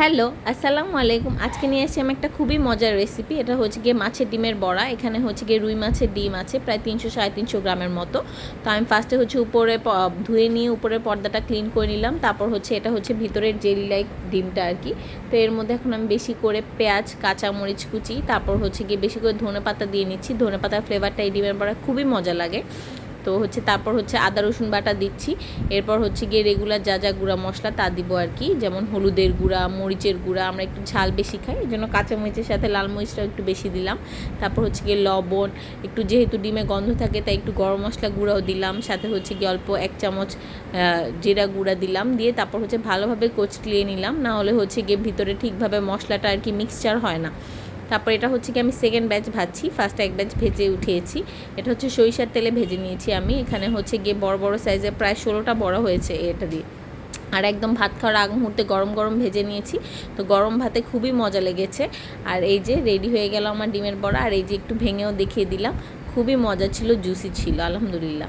Hello, আসসালামু আলাইকুম। আজকে নিয়ে এসেছি আমি একটা খুবই মজার রেসিপি এটা হচ্ছে গিয়ে মাছের ডিমের বড়া। এখানে হচ্ছে গিয়ে রুই মাছের ডিম আছে, প্রায় তিনশো সাড়ে তিনশো গ্রামের মতো। তো আমি ফার্স্টে হচ্ছে উপরে ধুয়ে নিয়ে উপরের পর্দাটা ক্লিন করে নিলাম। তারপর হচ্ছে এটা হচ্ছে ভিতরের জেলি লাইক ডিমটা আর কি। তো এর মধ্যে এখন আমি বেশি করে পেঁয়াজ কাঁচা মরিচ কুচি, তারপর হচ্ছে গিয়ে বেশি করে ধনে পাতা দিয়ে নিচ্ছি। ধনে পাতার ফ্লেভারটা এই ডিমের বড়া খুবই মজা লাগে। তো হচ্ছে তারপর হচ্ছে আদা, রসুন বাটা দিচ্ছি। এরপর হচ্ছে গিয়ে রেগুলার যা যা গুঁড়া মশলা তা দিব আর কি। যেমন হলুদের গুঁড়া, মরিচের গুঁড়া, আমরা একটু ঝাল বেশি খাই, এই জন্য কাঁচা মরিচের সাথে লাল মরিচটা একটু বেশি দিলাম। তারপর হচ্ছে গিয়ে লবণ, একটু যেহেতু ডিমে গন্ধ থাকে, তাই একটু গরম মশলা গুঁড়াও দিলাম। সাথে হচ্ছে গিয়ে অল্প এক চামচ জিরা গুঁড়া দিলাম। দিয়ে তারপর হচ্ছে ভালোভাবে কচলিয়ে নিলাম। না হলে হচ্ছে গিয়ে ভিতরে ঠিকভাবে মশলাটা আর কি মিক্সচার হয় না। তারপর এটা হচ্ছে কি আমি সেকেন্ড ব্যাচ ভাজছি ফার্স্ট এক ব্যাচ ভেজে উঠিয়েছি। এটা হচ্ছে সরিষার তেলে ভেজে নিয়েছি আমি। এখানে হচ্ছে গিয়ে বড় বড় সাইজে প্রায় ষোলোটা বড় হয়েছে এটা দিয়ে। আর একদম ভাত খাওয়ার আগ মুহূর্তে গরম গরম ভেজে নিয়েছি। তো গরম ভাতে খুবই মজা লেগেছে। আর এই যে রেডি হয়ে গেল আমার ডিমের বড়া, আর এই যে একটু ভেঙেও দেখিয়ে দিলাম। খুবই মজা ছিল জুসি ছিল, আলহামদুলিল্লাহ।